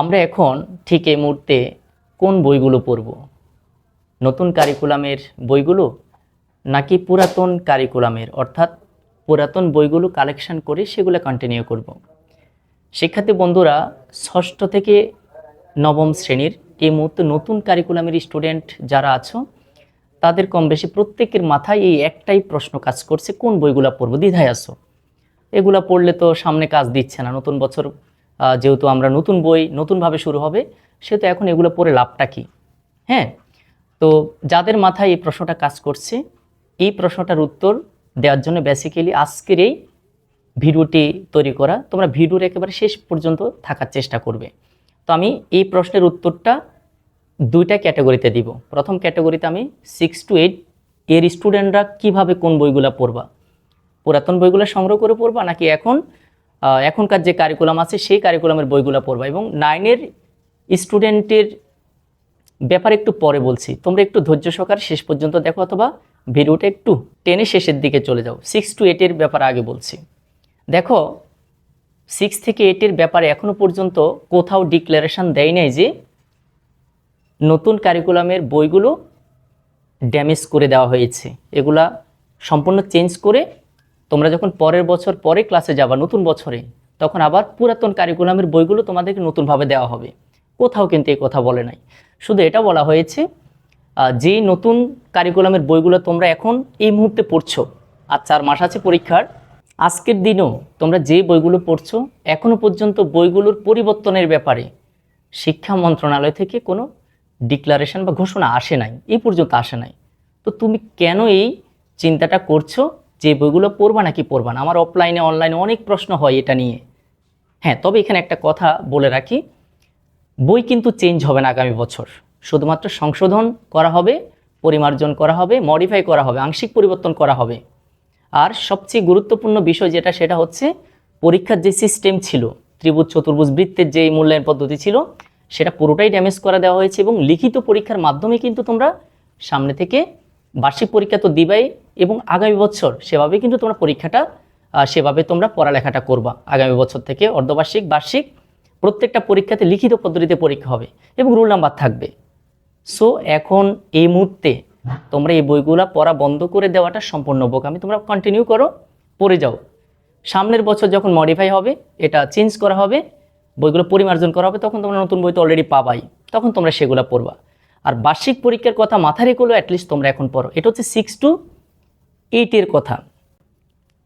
আমরা এখন ঠিক এই মুহূর্তে কোন বইগুলো পড়ব? নতুন কারিকুলামের বইগুলো নাকি পুরাতন কারিকুলামের অর্থাৎ পুরাতন বইগুলো কালেকশন করে সেগুলো কন্টিনিউ করব। শিক্ষার্থী বন্ধুরা, ষষ্ঠ থেকে নবম শ্রেণির এই মুহূর্তে নতুন কারিকুলামের স্টুডেন্ট যারা আছো, তাদের কম বেশি প্রত্যেকের মাথায় এই একটাই প্রশ্ন কাজ করছে, কোন বইগুলো পড়ব? দ্বিধায় আসো এগুলা পড়লে তো সামনে কাজ দিচ্ছে না, নতুন বছর যেহেতু আমরা নতুন বই নতুনভাবে শুরু হবে, সেহেতু এখন এগুলো পড়ে লাভটা কী? হ্যাঁ তো যাদের মাথায় এই প্রশ্নটা কাজ করছে, এই প্রশ্নটার উত্তর দেওয়ার জন্য বেসিক্যালি আজকের এই ভিডিওটি তৈরি করা, তোমরা ভিডিওর একেবারে শেষ পর্যন্ত থাকার চেষ্টা করবে। তো আমি এই প্রশ্নের উত্তরটা দুইটা ক্যাটাগরিতে দিব। প্রথম ক্যাটাগরিতে আমি সিক্স টু এইট এর স্টুডেন্টরা কীভাবে কোন বইগুলো পড়বা? পুরাতন বইগুলো সংগ্রহ করে পড়বা নাকি এখন এখনকার যে কারিকুলাম আছে, সেই কারিকুলামের বইগুলো পড়বা এবং নাইনের স্টুডেন্টের ব্যাপারে একটু পরে বলছি। তোমরা একটু ধৈর্য সহকারে শেষ পর্যন্ত দেখো অথবা ভিডিওটা একটু টেনে শেষের দিকে চলে যাও। সিক্স টু এইটের ব্যাপারে আগে বলছি। দেখো সিক্স থেকে এইটের ব্যাপারে এখনও পর্যন্ত কোথাও ডিক্লারেশন দেয় নাই যে নতুন কারিকুলামের বইগুলো ড্যামেজ করে দেওয়া হয়েছে। এগুলা সম্পূর্ণ চেঞ্জ করে তোমরা যখন পরের বছর পরে ক্লাসে যাবা, নতুন বছরে, তখন আবার পুরাতন কারিকুলামের বইগুলো তোমাদেরকে নতুনভাবে দেওয়া হবে। কোথাও কিন্তু এই কথা বলে নাই। শুধু এটা বলা হয়েছে যেই নতুন কারিকুলামের বইগুলো তোমরা এখন এই মুহূর্তে পড়ছো, আর চার মাস আছে পরীক্ষার, আজকের দিনও তোমরা যে বইগুলো পড়ছো এখনও পর্যন্ত বইগুলোর পরিবর্তনের ব্যাপারে শিক্ষা মন্ত্রণালয় থেকে কোনো ডিক্লারেশন বা ঘোষণা আসে নাই, এই পর্যন্ত আসে নাই। তো তুমি কেন এই চিন্তাটা করছ? যে বইগুলো পড়বা নাকি পড়বা না? আমার অফলাইনে অনলাইনে অনেক প্রশ্ন হয় এটা নিয়ে। হ্যাঁ তবে এখানে একটা কথা বলে রাখি। বই কিন্তু চেঞ্জ হবে না আগামী বছর। শুধুমাত্র সংশোধন করা হবে, পরিমার্জন করা হবে মডিফাই করা হবে, আংশিক পরিবর্তন করা হবে। আর সবচেয়ে গুরুত্বপূর্ণ বিষয় যেটা, সেটা হচ্ছে পরীক্ষার যে সিস্টেম ছিল, ত্রিভুজ, চতুর্ভুজ বৃত্তের যে মূল্যায়ন পদ্ধতি ছিল, সেটা পুরোটাই ড্যামেজ করা দেওয়া হয়েছে এবং লিখিত পরীক্ষার মাধ্যমে কিন্তু তোমরা সামনে থেকে বার্ষিক পরীক্ষা তো দিবাই এবং আগামী বছর সেভাবে কিন্তু তোমরা পরীক্ষাটা সেভাবে তোমরা পড়ালেখাটা করবা। আগামী বছর থেকে অর্ধবার্ষিক, বার্ষিক প্রত্যেকটা পরীক্ষাতে লিখিত পদ্ধতিতে পরীক্ষা হবে এবং রুল নাম্বার থাকবে। সো এখন এই মুহূর্তে তোমরা এই বইগুলা পড়া বন্ধ করে দেওয়াটা সম্পূর্ণ বোকামি তোমরা কন্টিনিউ করো, পড়ে যাও। সামনের বছর যখন মডিফাই হবে, এটা চেঞ্জ করা হবে, বইগুলো পরিমার্জন করা হবে, তখন তোমরা নতুন বই তো অলরেডি পাবাই, তখন তোমরা সেগুলো পড়বা। আর বার্ষিক পরীক্ষার কথা মাথায় রেখেও অ্যাটলিস্ট তোমরা এখন পড়ো। এটা হচ্ছে সিক্স টু এইটের কথা।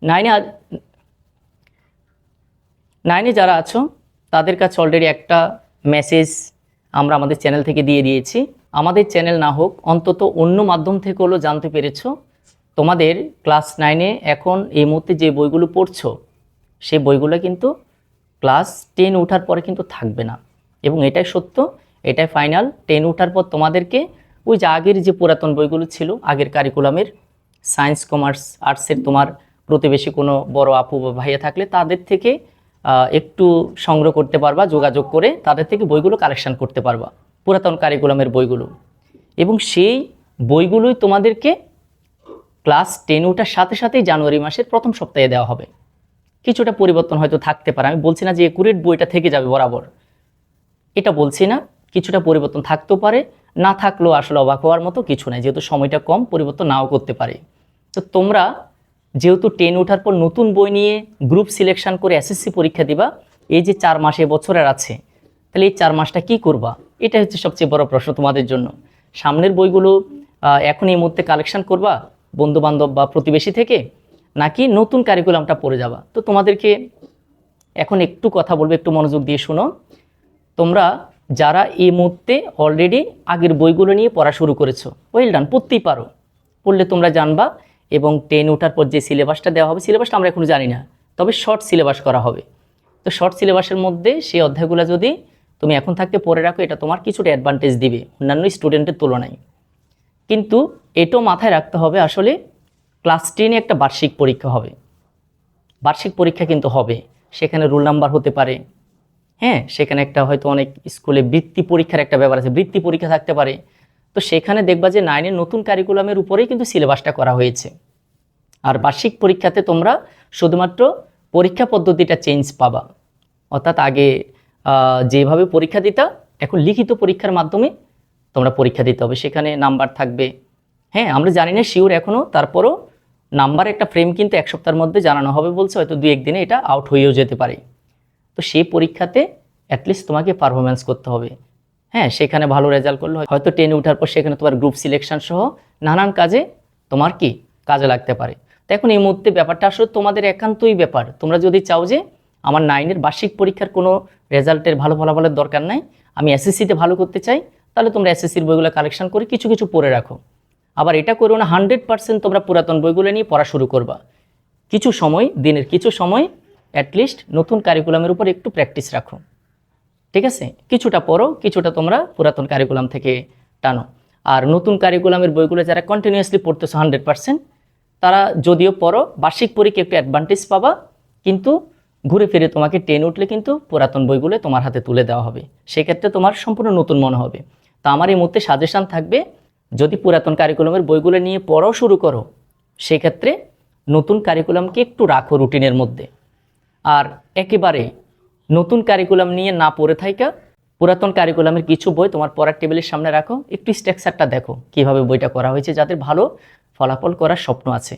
নাইনে নাইনে যারা আছো, তাদের কাছে অলরেডি একটা মেসেজ আমরা আমাদের চ্যানেল থেকে দিয়ে দিয়েছি। আমাদের চ্যানেল না হোক, অন্তত অন্য মাধ্যম থেকে হলেও জানতে পেরেছ, তোমাদের ক্লাস নাইনে এখন এই মুহূর্তে যে বইগুলো পড়ছো, সেই বইগুলো কিন্তু ক্লাস টেন ওঠার পরে কিন্তু থাকবে না। এবং এটাই সত্য, এটাই ফাইনাল টেন ওঠার পর তোমাদেরকে ওই যে আগের যে পুরাতন বইগুলো ছিল, আগের কারিকুলামের সায়েন্স, কমার্স, আর্টসের তোমার প্রতিবেশী কোনো বড় আপু বা ভাইয়া থাকলে তাদের থেকে একটু সংগ্রহ করতে পারবা, যোগাযোগ করে তাদের থেকে বইগুলো কালেকশন করতে পারবা, পুরাতন কারিকুলামের বইগুলো। এবং সেই বইগুলোই তোমাদেরকে ক্লাস টেন ওঠার সাথে সাথেই জানুয়ারি মাসের প্রথম সপ্তাহে দেওয়া হবে। কিছুটা পরিবর্তন হয়তো থাকতে পারে, আমি বলছি না যে একুরেট বইটা থেকে যাবে বরাবর। এটা বলছি না, কিছুটা পরিবর্তন থাকতেও পারে না থাকলেও আসলে অবাক হওয়ার মতো কিছু নাই, যেহেতু সময়টা কম, পরিবর্তন নাও করতে পারে। তো তোমরা যেহেতু টেন ওঠার পর নতুন বই নিয়ে গ্রুপ সিলেকশন করে এসএসসি পরীক্ষা দিবা, এই যে চার মাসে বছরের আছে, তাহলে এই চার মাসটা কি করবা? এটা হচ্ছে সবচেয়ে বড় প্রশ্ন তোমাদের জন্য। সামনের বইগুলো এখন এই মুহূর্তে কালেকশন করবা বন্ধু বান্ধব বা প্রতিবেশী থেকে, নাকি নতুন কারিকুলামটা পড়ে যাবা? তো তোমাদেরকে এখন একটু কথা বলব, একটু মনোযোগ দিয়ে শোনো। তোমরা যারা এই মুহূর্তে অলরেডি আগের বইগুলো নিয়ে পড়া শুরু করেছ। ওয়েল ডান পড়তেই পারো। পড়লে তোমরা জানবা এবং টেন ওঠার পর যে সিলেবাসটা দেওয়া হবে সিলেবাসটা আমরা এখনও জানি না, তবে শর্ট সিলেবাস করা হবে। তো শর্ট সিলেবাসের মধ্যে সেই অধ্যায়গুলো যদি তুমি এখন থাকতে পড়ে রাখো, এটা তোমার কিছুটা অ্যাডভান্টেজ দিবে, অন্যান্য স্টুডেন্টের তুলনায়। কিন্তু এটাও মাথায় রাখতে হবে আসলে ক্লাস টেনে একটা বার্ষিক পরীক্ষা হবে। বার্ষিক পরীক্ষা কিন্তু হবে, সেখানে রোল নাম্বার হতে পারে হ্যাঁ সেখানে একটা হয়তো অনেক স্কুলে বৃত্তি পরীক্ষার একটা ব্যাপার আছে, বৃত্তি পরীক্ষা থাকতে পারে। তো সেখানে দেখবা যে নাইনের নতুন কারিকুলামের উপরেই কিন্তু সিলেবাসটা করা হয়েছে। আর বার্ষিক পরীক্ষাতে তোমরা শুধুমাত্র পরীক্ষা পদ্ধতিটা চেঞ্জ পাবা। অর্থাৎ আগে যেভাবে পরীক্ষা দিতা, এখন লিখিত পরীক্ষার মাধ্যমে তোমরা পরীক্ষা দিতে হবে। সেখানে নাম্বার থাকবে। হ্যাঁ আমরা জানি না শিওর এখনও তারপরও নাম্বার একটা ফ্রেম কিন্তু এক সপ্তাহের মধ্যে জানানো হবে বলছে, হয়তো দু একদিনে এটা আউট হয়েও যেতে পারে। তো সেই পরীক্ষাতে অ্যাটলিস্ট তোমাকে পারফরমেন্স করতে হবে। হ্যাঁ সেখানে ভালো রেজাল্ট করলে হয়তো টেনে ওঠার পর সেখানে তোমার গ্রুপ সিলেকশন সহ নানান কাজে তোমার কি কাজে লাগতে পারে। তো এখন এই মুহূর্তে ব্যাপারটা আসলে তোমাদের একান্তই ব্যাপার। তোমরা যদি চাও যে আমার নাইনের বার্ষিক পরীক্ষার কোনো রেজাল্টের ভালো ফলাফলের দরকার নাই, আমি এসএসসিতে ভালো করতে চাই, তাহলে তোমরা এসএসসির বইগুলো কালেকশন করে কিছু কিছু পড়ে রাখো। আবার এটা করো না হান্ড্রেড পার্সেন্ট তোমরা পুরাতন বইগুলো নিয়ে পড়া শুরু করবা। কিছু সময়, দিনের কিছু সময় অ্যাটলিস্ট নতুন কারিকুলামের উপর একটু প্র্যাকটিস রাখো। ঠিক আছে? কিছুটা পড়ো, কিছুটা তোমরা পুরাতন কারিকুলাম থেকে টানো। আর নতুন কারিকুলামের বইগুলো যারা কন্টিনিউয়াসলি পড়তেছো হান্ড্রেড পার্সেন্ট তারা যদিও পড়ো, বার্ষিক পরীক্ষা একটু অ্যাডভান্টেজ পাবা, কিন্তু ঘুরে ফিরে তোমাকে টেন উঠলে কিন্তু পুরাতন বইগুলো তোমার হাতে তুলে দেওয়া হবে। সেক্ষেত্রে তোমার সম্পূর্ণ নতুন মনে হবে। তো আমার এই মুহূর্তে সাজেশান থাকবে, যদি পুরাতন কারিকুলামের বইগুলো নিয়ে পড়াও শুরু করো, সেক্ষেত্রে নতুন কারিকুলামকে একটু রাখো রুটিনের মধ্যে। আর একেবারে নতুন কারিকুলাম নিয়ে না পড়ে থাইকা পুরাতন কারিকুলামের কিছু বই তোমার পড়ার টেবিলের সামনে রাখো। একটু স্ট্রাকচারটা দেখো, কীভাবে বইটা করা হয়েছে যাদের ভালো ফলাফল করার স্বপ্ন আছে।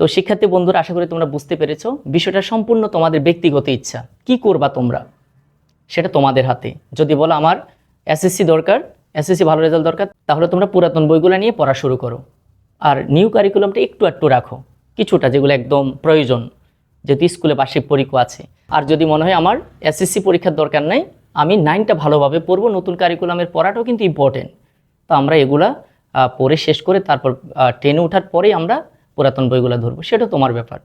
তো শিক্ষার্থী বন্ধুরা, আশা করি তোমরা বুঝতে পেরেছ, বিষয়টা সম্পূর্ণ তোমাদের ব্যক্তিগত ইচ্ছা। কি করবা তোমরা? সেটা তোমাদের হাতে। যদি বলো আমার এসএসসি দরকার এসএসসি ভালো রেজাল্ট দরকার, তাহলে তোমরা পুরাতন বইগুলো নিয়ে পড়া শুরু করো। আর নিউ কারিকুলামটা একটু একটু রাখো। কিছুটা যেগুলো একদম প্রয়োজন। যেহেতু স্কুলে বার্ষিক পরীক্ষা আছে। আর যদি মনে হয় আমার এসএসসি পরীক্ষার দরকার নাই, আমি নাইনটা ভালোভাবে পড়ব, নতুন কারিকুলামের পড়াটাও কিন্তু ইম্পর্টেন্ট তো আমরা এগুলা পড়ে শেষ করে তারপর টেনে ওঠার পরেই আমরা পুরাতন বইগুলো ধরবো। সেটা তোমার ব্যাপার।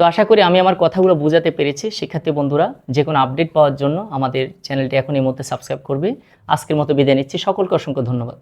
তো আশা করি আমি আমার কথাগুলো বোঝাতে পেরেছি। শিক্ষার্থী বন্ধুরা, যে কোনো আপডেট পাওয়ার জন্য আমাদের চ্যানেলটি এখন এই মুহূর্তে সাবস্ক্রাইব করবে। আজকের মতো বিদায় নিচ্ছি। সকলকে অসংখ্য ধন্যবাদ।